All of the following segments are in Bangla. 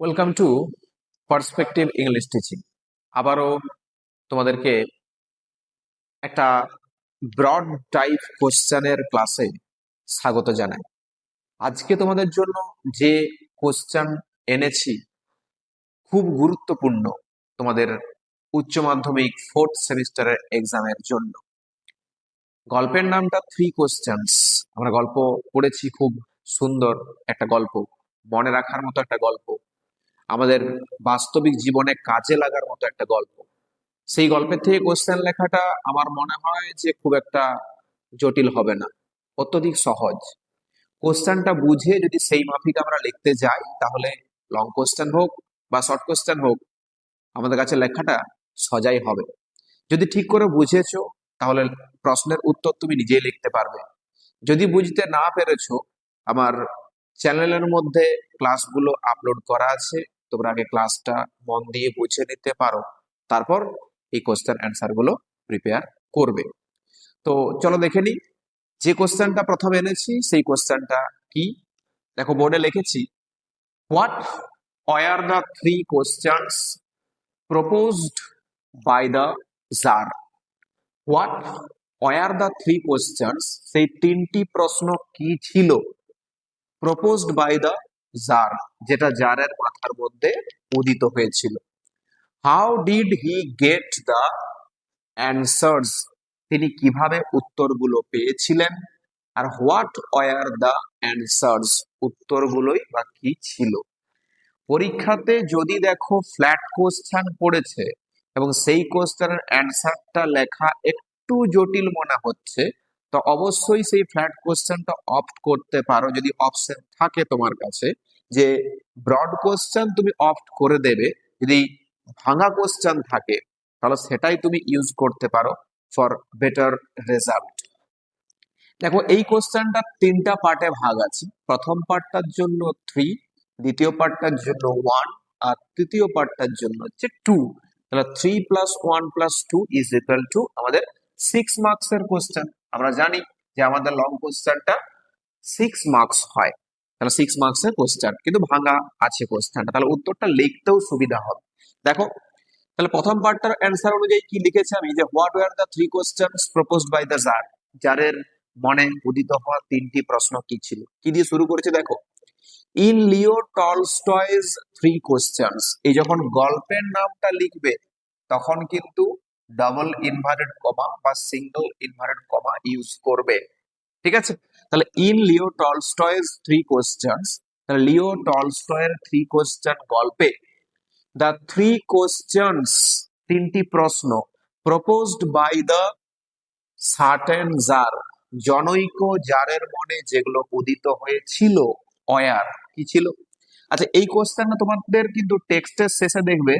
Welcome to perspective English teaching আবারও তোমাদেরকে একটা ব্রড টাইপ কোশ্চেনের ক্লাসে স্বাগত জানাই। আজকে তোমাদের জন্য যে কোশ্চেন এনেছি, খুব গুরুত্বপূর্ণ তোমাদের উচ্চ মাধ্যমিক ফোর্থ সেমিস্টারের এক্সামের জন্য। গল্পের নামটা থ্রি কোশ্চেন্স আমরা গল্প পড়েছি, খুব সুন্দর একটা গল্প, মনে রাখার মতো একটা গল্প। আমাদের বাস্তবিক জীবনে কাজে লাগার মতো একটা গল্প। সেই গল্পের থেকে কোশ্চেন লেখাটা আমার মনে হয় যে খুব একটা জটিল হবে না, অত্যধিক সহজ। কোশ্চেনটা বুঝে যদি সেই মাফিক আমরা লিখতে যাই, তাহলে লং কোশ্চেন হোক বা শর্ট কোশ্চেন হোক, আমাদের কাছে লেখাটা সজাই হবে। যদি ঠিক করে বুঝেছ, তাহলে প্রশ্নের উত্তর তুমি নিজেই লিখতে পারবে। যদি বুঝতে না পেরেছ, আমার চ্যানেলের মধ্যে ক্লাসগুলো আপলোড করা আছে। তোমরা আগে ক্লাসটা মন দিয়ে বুঝে নিতে পারো। তারপর এই কোশ্চেন অ্যান্সারগুলো প্রিপেয়ার করবে। তো চলো দেখে নিই, যে কোশ্চেনটা প্রথম এনেছি, সেই কোশ্চেনটা কি? দেখো, বোর্ডে লিখেছি what are the three questions proposed by the tsar what are the three questions সেই তিনটি প্রশ্ন কি ছিল? প্রপোজড বাই দ্য জার যেটা জারের মাথার মধ্যে উদিত হয়েছিল। How did he get the answers তিনি কীভাবে উত্তরগুলো পেয়েছিলেন? আর হোয়াট ওয়ার দ্য অ্যান্সার্স উত্তরগুলোই বা কি ছিল? পরীক্ষাতে যদি দেখো ফ্ল্যাট কোশ্চেন পড়েছে এবং সেই কোশ্চেনের অ্যান্সারটা লেখা একটু জটিল মনে হচ্ছে তো অবশ্যই সেই ফ্ল্যাট কোশ্চেনটা অপ্ট করতে পারো যদি অপশন থাকে তোমার কাছে যে ব্রড কোশ্চেন তুমি অপ্ট করে দেবে, যদি ভাঙা কোশ্চেন থাকে, তাহলে সেটাই তুমি ইউজ করতে পারো ফর বেটার রেজাল্ট দেখো এই কোশ্চেনটা তিনটা পার্টে ভাগ আছে। প্রথম পার্টটার জন্য থ্রি দ্বিতীয় পার্টটার জন্য ওয়ান আর তৃতীয় পার্টটার জন্য হচ্ছে টু তাহলে three plus one plus two is equal to আমাদের সিক্স মার্কসের কোশ্চেন আমরা জানি যে আমাদের লং কোশ্চেনটা সিক্স মার্কস হয়। তাহলে সিক্স মার্কসের কোশ্চেন কিন্তু ভাঙা আছে কোশ্চেনটা তাহলে উত্তরটা লিখতেও সুবিধা হবে। দেখো, তাহলে প্রথম পার্টটার অ্যান্সার অনুযায়ী কি লিখেছি আমি? যে what were the three questions proposed by the tsar জারের মনে উদিত হওয়া তিনটি প্রশ্ন কি ছিল? কি দিয়ে শুরু করেছে দেখো? In Leo Tolstoy's three questions এই যখন গল্পের নামটা লিখবে, তখন কিন্তু ডাবল ইনভার্টেড কমা বা সিঙ্গল ইনভার্টেড কমা ইউজ করবে। ঠিক আছে? তাহলে in Leo Tolstoy's three questions তাহলে লিও টলস্টয়ের থ্রি কোশ্চেন গল্পে দ্য থ্রি কোশ্চেন্স তিনটি প্রশ্ন proposed by the certain tsar জনৈক জারের মনে যেগুলো উদিত হয়েছিল, অয়ার, কি ছিল? আচ্ছা এই কোশ্চেনটা তোমাদের কিন্তু টেক্সটের শেষে দেখবে,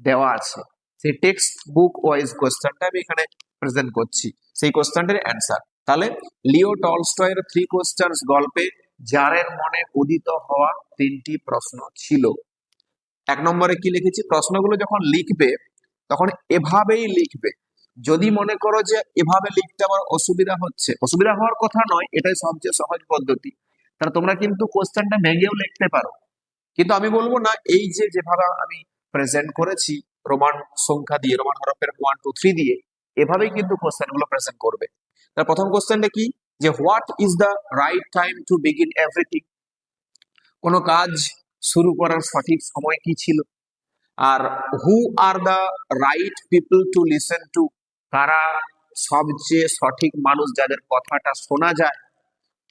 দেওয়া আছে। সেই টেক্সট বুক ওয়াইজ কোশ্চেনটা আমি এখানে প্রেজেন্ট করছি। সেই কোশ্চেনটার অ্যান্সার তাহলে লিও টলস্টয়ের থ্রি কোশ্চেন্স গল্পে জারের মনে উদিত হওয়া তিনটি প্রশ্ন ছিল। এক নম্বরে কি লিখেছি? প্রশ্নগুলো যখন লিখবে, তখন এভাবেই লিখবে। যদি মনে করো যে এভাবে লিখতে আমার অসুবিধা হচ্ছে, অসুবিধা হওয়ার কথা নয়, এটাই সবচেয়ে সহজ পদ্ধতি। তাহলে তোমরা কিন্তু কোশ্চেনটা ভেঙেও লিখতে পারো। কিন্তু আমি বলব না, এই যে যেভাবে আমি প্রেজেন্ট করেছি রোমান সংখ্যা দিয়ে, রোমান হরফের ওয়ান টু থ্রি দিয়ে এভাবেই কিন্তু কোশ্চেনগুলো প্রেজেন্ট করবে। তার প্রথম কোশ্চেনটা কি? যে what is the right time to begin everything কোনো কাজ শুরু করার সঠিক সময় কি ছিল? আর who are the right people to listen to কারা সবচেয়ে সঠিক মানুষ যাদের কথাটা শোনা যায়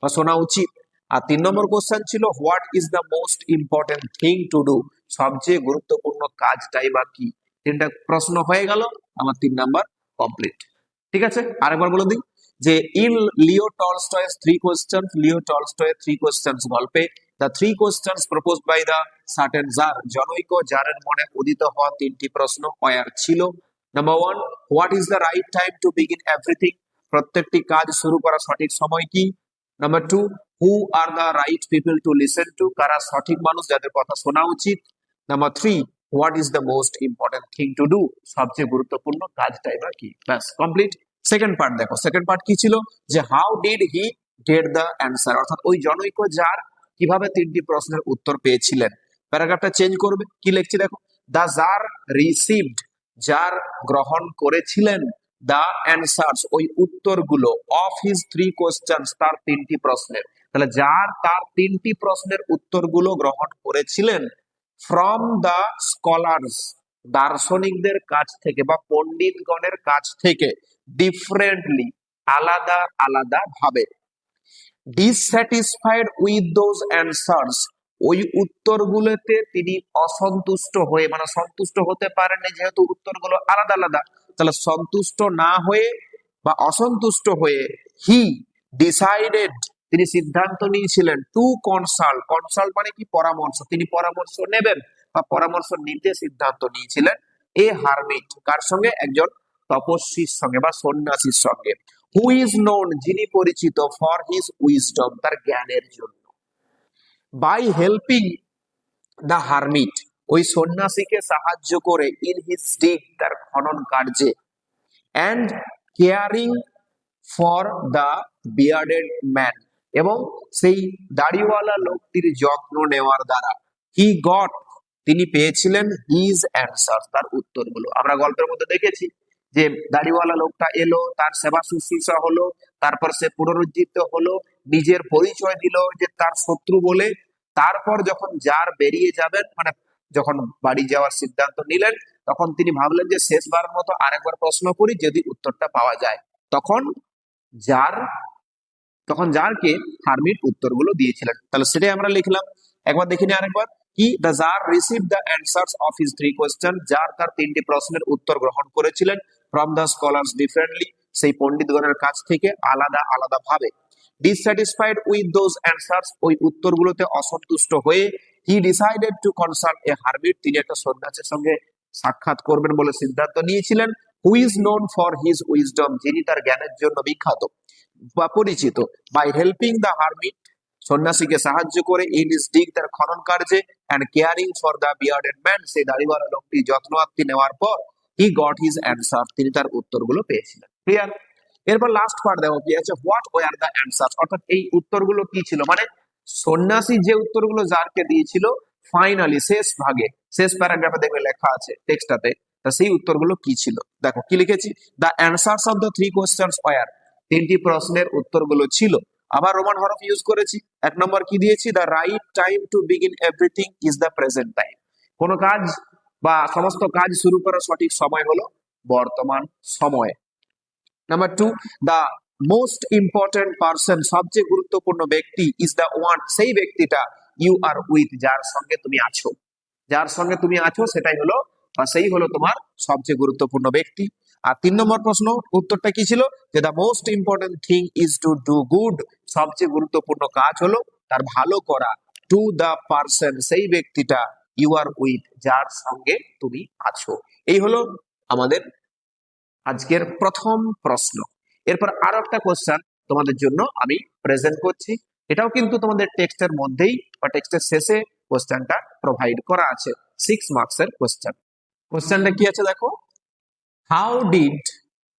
বা শোনা উচিত? আর তিন নম্বর কোশ্চেন ছিল what is the most important thing to do সবচেয়ে গুরুত্বপূর্ণ কাজটাই বা কি? তিনটা প্রশ্ন হয়ে গেল, আমার তিন নাম্বার কমপ্লিট ঠিক আছে? আরেকবার বলে দিই যে in Leo Tolstoy's three questions Leo টলস্টয়ের three questions গল্পে the three questions propose by the certain tsar জনৈক জারের মনে উদিত হওয়া তিনটি প্রশ্ন অয়ার ছিল। Number one what is the right time to begin everything প্রত্যেকটি কাজ শুরু করার সঠিক সময় কি? Number two who are the right people to listen to কারা সঠিক মানুষ? যাদের কথা শোনা উচিত। Number three what is the most important thing to do সবচেয়ে গুরুত্বপূর্ণ কাজটাই বা কি? ব্যাস কমপ্লিট সেকেন্ড পার্ট দেখো। সেকেন্ড পার্ট কি ছিল? যে how did he get the answer অর্থাৎ ওই জনৈক যার কীভাবে তিনটি প্রশ্নের উত্তর পেয়েছিলেন। প্যারাগ্রাফটা চেঞ্জ করবে। কি লিখছি দেখো? দা যার রিসিভড যার গ্রহণ করেছিলেন দা অ্যান্সার্স ওই উত্তরগুলো অফ হিজ থ্রি কোশ্চেন্স তার তিনটি প্রশ্নের। তাহলে যার, তার তিনটি প্রশ্নের উত্তরগুলো গ্রহণ করেছিলেন ফ্রম দ্য স্কলার্স দার্শনিকদের কাছ থেকে বা পণ্ডিতগণের কাছ থেকে ডিফারেন্টলি আলাদা আলাদা ভাবে। ডিসস্যাটিসফাইড উইথ দোজ অ্যান্সার্স ওই উত্তরগুলোতে তিনি অসন্তুষ্ট হয়ে মানে সন্তুষ্ট হতে পারেননি যেহেতু উত্তরগুলো আলাদা আলাদা। তাহলে সন্তুষ্ট না হয়ে বা অসন্তুষ্ট হয়ে হি ডিসাইডেড তিনি সিদ্ধান্ত নিয়েছিলেন টু কনসাল্ট কনসাল্ট মানে কি? পরামর্শ। তিনি পরামর্শ নেবেন বা পরামর্শ নিতে সিদ্ধান্ত নিয়েছিলেন এ হারমিট। কার সঙ্গে? একজন তপস্বীর সঙ্গে বা সন্ন্যাসীর সঙ্গে। হু ইজ নোন যিনি পরিচিত ফর হিজ উইজডম তার জ্ঞানের জন্য। বাই হেল্পিং দ্য হারমিট ওই সন্ন্যাসীকে সাহায্য করে ইন হিজ স্টিক তার খনন কার্যে। And caring for the bearded man এবং সেই দাড়িওয়ালা লোকটির যত্ন নেওয়ার দ্বারা হি গট তিনি পেয়েছিলেন হিজ অ্যান্সার তার উত্তরগুলো। আমরা গল্পের মধ্যে দেখেছি যে দাড়িওয়ালা লোকটা এলো, তার সেবা শুশ্রূষা হলো, তারপর সে পুনরুজ্জীবিত হলো, নিজের পরিচয় দিল যে তার শত্রু বলে। তারপর যখন যার বেরিয়ে যাবেন মানে যখন বাড়ি যাওয়ার সিদ্ধান্ত নিলেন, তখন তিনি ভাবলেন যে শেষবার মতো আরেকবার প্রশ্ন করি, যদি উত্তরটা পাওয়া যায়। তখন যার তখন যারকে হারমিট উত্তরগুলো দিয়েছিলেন। তাহলে সেটাই আমরা লিখলাম। একবার দেখিনি আরেকবার। কি? The tsar receive the answers of his three question যার তার তিনটি প্রশ্নের উত্তর গ্রহণ করেছিলেন ফ্রম দ্য স্কলার্স ডিফারেন্টলি সেই পণ্ডিতগণের কাছ থেকে আলাদা আলাদা ভাবে। ডিসস্যাটিসফাইড উইথ দোজ অ্যান্সার্স ওই উত্তরগুলোতে অসন্তুষ্ট হয়ে he decided to consult a hermit তিনি একটা সন্ন্যাসের সঙ্গে সাক্ষাৎ করবেন বলে সিদ্ধান্ত নিয়েছিলেন। Who is known for his wisdom যিনি তার জ্ঞানের জন্য বিখ্যাত। বা পরিচিত বাই হেল্পিং দ্য হারমিট সন্ন্যাসীকে সাহায্য করে ইন ডিগ তার খনন কার্যে and caring for the bearded man সেই দাড়িওয়ালা লোকটি যত্নআত্তি নেওয়ার পর হি গট হিজ অ্যান্সার তিনি তার উত্তরগুলো পেয়েছিলেন। ক্লিয়ার এরপর লাস্ট পার্ট দেখো কি আছে হোয়াট ওয়ার দ্য অ্যান্সার অর্থাৎ এই উত্তরগুলো কি ছিল? মানে সন্ন্যাসী যে উত্তরগুলো যারকে দিয়েছিল ফাইনালি শেষ ভাগে, শেষ প্যারাগ্রাফে দেখবে লেখা আছে টেক্সটাতে তা সেই উত্তরগুলো কি ছিল? দেখো কি লিখেছি? The answers of the three questions were তিনটি প্রশ্নের উত্তরগুলো ছিল। আবার রোমান হরফ ইউজ করেছি। এক নম্বর কি দিয়েছি? The right time to begin everything is the present time কোন কাজ বা সমস্ত কাজ শুরু করার সঠিক সময় হলো বর্তমান সময়। Number two the most important person সবচেয়ে গুরুত্বপূর্ণ ব্যক্তি ইজ দ্য ওয়ান সেই ব্যক্তিটা ইউ আর উইথ যার সঙ্গে তুমি আছো। যার সঙ্গে তুমি আছো, সেটাই হলো বা সেই হলো তোমার সবচেয়ে গুরুত্বপূর্ণ ব্যক্তি। আর তিন নম্বর প্রশ্ন, উত্তরটা কি ছিল? যে the most important thing is to do good সবচেয়ে গুরুত্বপূর্ণ কাজ হলো তার ভালো করা। টু দ্য পার্সন সেই ব্যক্তিটা ইউ আর উইথ যার সঙ্গে তুমি আছো। এই হলো আমাদের আজকের প্রথম প্রশ্ন। এরপর আরও একটা কোশ্চেন তোমাদের জন্য আমি প্রেজেন্ট করছি। এটাও কিন্তু তোমাদের টেক্সটের মধ্যেই বা টেক্সটের শেষে কোশ্চেনটা প্রোভাইড করা আছে। সিক্স মার্কসের কোশ্চেন কোশ্চেনটা কি আছে দেখো? How did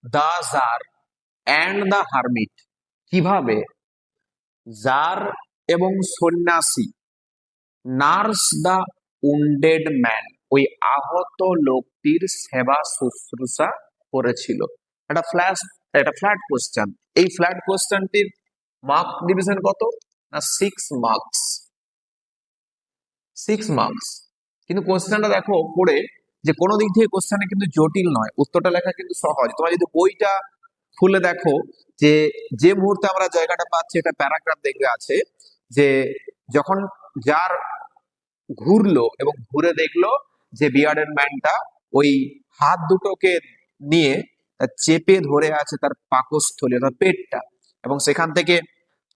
the tsar and the hermit কীভাবে জার এবং সন্ন্যাসী নার্স দ্য উন্ডেড ম্যান ওই আহত লোকটির সেবা শুশ্রূষা করেছিল? একটা ফ্ল্যাশ একটা ফ্ল্যাট কোশ্চেন এই ফ্ল্যাট কোশ্চেনটির মার্ক ডিভিশন কত? না সিক্স মার্কস সিক্স মার্কস কিন্তু কোশ্চেনটা দেখো পড়ে যে কোনো দিক থেকে কোশ্চেনে কিন্তু জটিল নয়, উত্তরটা লেখা কিন্তু সহজ। তোমরা যদি বইটা খুলে দেখো যে যে মুহূর্তে আমরা জায়গাটা পাচ্ছি এটা প্যারাগ্রাফ দেখবে আছে যে, যখন যার ঘুরলো এবং ঘুরে দেখল যে বিয়ার্ডেন ম্যানটা ওই হাত দুটোকে নিয়ে চেপে ধরে আছে তার পাকস্থলী অর্থাৎ পেটটা এবং সেখান থেকে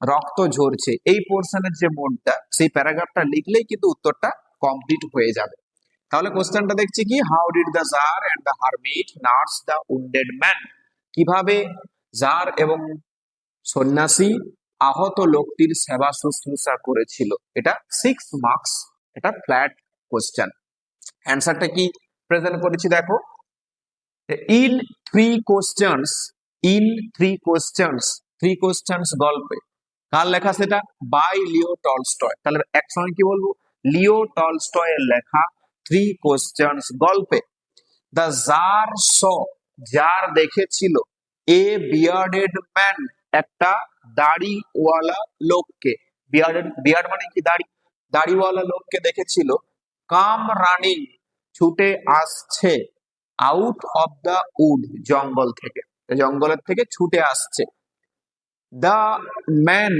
রক্ত ঝরছে। এই পোর্শনের যে মনটা, সেই প্যারাগ্রাফটা লিখলেই কিন্তু উত্তরটা কমপ্লিট হয়ে যাবে। তাহলে কোশ্চেনটা দেখছি কি? How did the tsar and the hermit nurse the wounded man কীভাবে জার এবং সন্ন্যাসী আহত লোকটির সেবা শুশ্রূষা করেছিল? এটা সিক্স মার্কস এটা ফ্ল্যাট কোশ্চেন অ্যান্সারটা কি প্রেজেন্ট করেছি দেখো। In three questions in three questions three questions গল্পে। কার লেখা সেটা? বাই লিও টলস্টয় তাহলে একসঙ্গে কি বলব? লিও টলস্টয়ের লেখা থ্রি কোশ্চেন্স গল্পে দ্য জার স যার দেখেছিল এ বিয়ার্ডেড ম্যান একটা দাড়িওয়ালা লোককে। বিয়ার্ডেড বিয়ার্ড মানে কি দাড়ি? দাড়িওয়ালা লোককে দেখেছিল, কাম রানিং ছুটে আসছে আউট অফ দ্য উড জঙ্গল থেকে। জঙ্গলের থেকে ছুটে আসছে। The man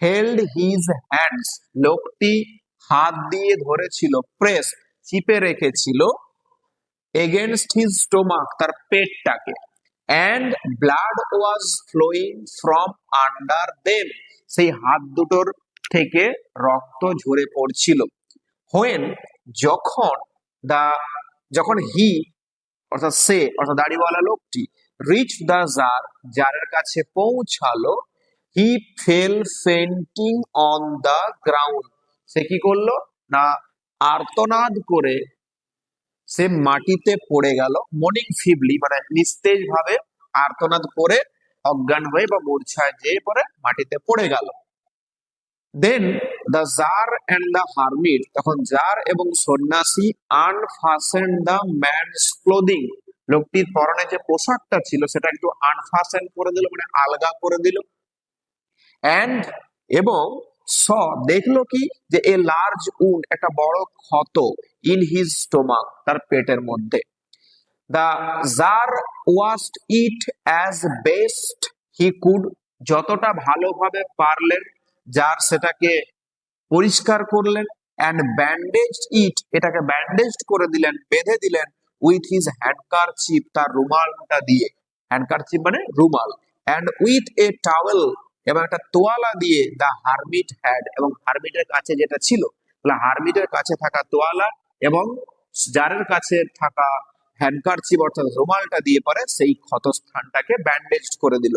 held his hands লোকটি হাত দিয়ে ধরেছিল প্রেস চিপে রেখেছিল এগেনস্ট হিজ স্টোমাক তার পেটটাকে। And blood was flowing from under them সেই হাত দুটোর থেকে রক্ত ঝরে পড়ছিল। হোয়েন যখন দা যখন হি অর্থাৎ সে, অর্থাৎ দাড়িওয়ালা লোকটি রিচ দ্য জার জারের কাছে পৌঁছালো he fell fainting on the ground সে কি করল? না, আর্তনাদ করে সে মাটিতে পড়ে গেল, মর্নিং ফিবলি মানে নিস্তেজ ভাবে আর্তনাদ করে অজ্ঞান হয়ে বা মূর্ছায় যেয়ে পরে মাটিতে পড়ে গেল। Then the tsar and the hermit তখন জার এবং সন্ন্যাসী আনফাসেন দ্য ম্যানস ক্লোদিং লোকটির পরনে যে পোশাকটা ছিল, সেটা একটু আনফাসেন করে দিল মানে আলগা করে দিল। অ্যান্ড এবং স, দেখল কি যে এ লার্জ উন্ড একটা বড় ক্ষত ইন হিজ স্টোমাক তার পেটের মধ্যে। The tsar washed it as best he could যতটা ভালোভাবে পারলেন, যার সেটাকে পরিষ্কার করলেন অ্যান্ড ব্যান্ডেজ ইট এটাকে ব্যান্ডেজড করে দিলেন, বেঁধে দিলেন উইথ হিজ হ্যান্ডকার চিপ তার রুমালটা দিয়ে। হ্যান্ডকার চিপ মানে রুমাল। অ্যান্ড উইথ এ টাওয়েল এবং একটা তোয়ালা দিয়ে দ্য হারমিট হ্যাড এবং হারমিটের কাছে যেটা ছিল, তাহলে হারমিটের কাছে থাকা তোয়ালা এবং জারের কাছে থাকা হ্যান্ডকার চিপ অর্থাৎ রুমালটা দিয়ে পরে সেই ক্ষতস্থানটাকে ব্যান্ডেজ করে দিল।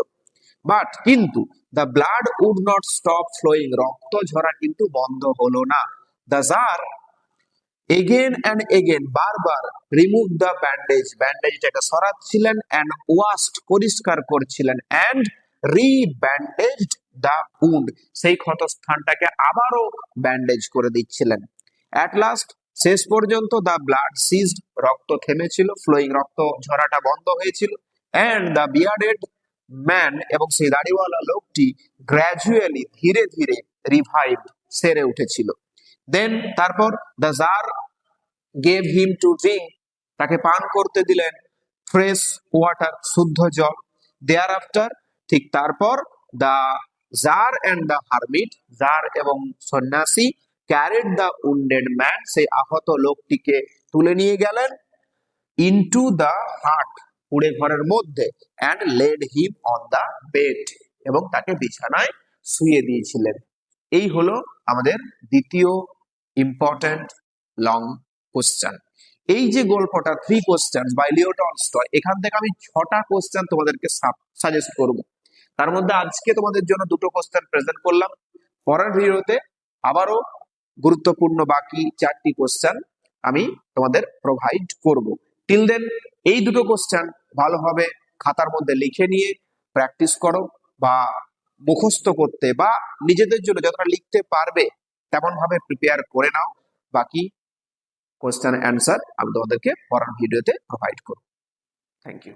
বাট কিন্তু the blood would not stop flowing রক্ত ঝরা কিন্তু বন্ধ হলো না। The jar again and again বারবার রিমুভ দ্য ব্যান্ডেজ ব্যান্ডেজটাকে সরাচ্ছিলেন অ্যান্ড ওয়াস্ট পরিষ্কার করছিলেন অ্যান্ড রিব্যান্ডেজড দ্য উন্ড সেই ক্ষতস্থানটাকে আবারও ব্যান্ডেজ করে দিচ্ছিলেন। অ্যাট লাস্ট শেষ পর্যন্ত দ্য ব্লাড সিজড রক্ত থেমেছিল ফ্লোয়িং রক্ত ঝরাটা বন্ধ হয়েছিল। অ্যান্ড দ্য বিয়ার্ডেড ম্যান এবং সেই দাড়িওয়ালা লোকটি গ্র্যাজুয়ালি ধীরে ধীরে রিভাইভ সেরে উঠেছিল। দেন তারপর the tsar gave him to drink তাকে পান করতে দিলেন। ফ্রেশ ওয়াটার শুদ্ধ জল। দেয়ার আফটার ঠিক তারপর the tsar and the hermit tsar এবং সন্ন্যাসী ক্যারিড দ্য উন্ডেড ম্যান সেই আহত লোকটিকে তুলে নিয়ে গেলেন ইনটু দ্য হার্ট কুড়ে ঘরের মধ্যে and laid him on the bed এবং তাকে বিছানায় শুয়ে দিয়েছিলেন। এই হলো আমাদের দ্বিতীয় ইম্পর্ট্যান্ট লং কোশ্চেন এই যে গল্পটা three question by Leo Tolstoy এখান থেকে আমি ছটা কোশ্চেন তোমাদেরকে সাজেস্ট করব। তার মধ্যে আজকে তোমাদের জন্য দুটো কোশ্চেন প্রেজেন্ট করলাম। পরের ভিডিওতে আবারও গুরুত্বপূর্ণ বাকি চারটি কোশ্চেন আমি তোমাদের প্রোভাইড করব। টিল দেন এই দুটো কোশ্চেন ভালোভাবে খাতার মধ্যে লিখে নিয়ে প্র্যাকটিস করো বা মুখস্থ করতে বা নিজেদের জন্য যতটা লিখতে পারবে তেমন ভাবে প্রিপেয়ার করে নাও। বাকি কোশ্চেন অ্যান্সার আমি তোমাদেরকে পরের ভিডিওতে প্রোভাইড করব। Thank you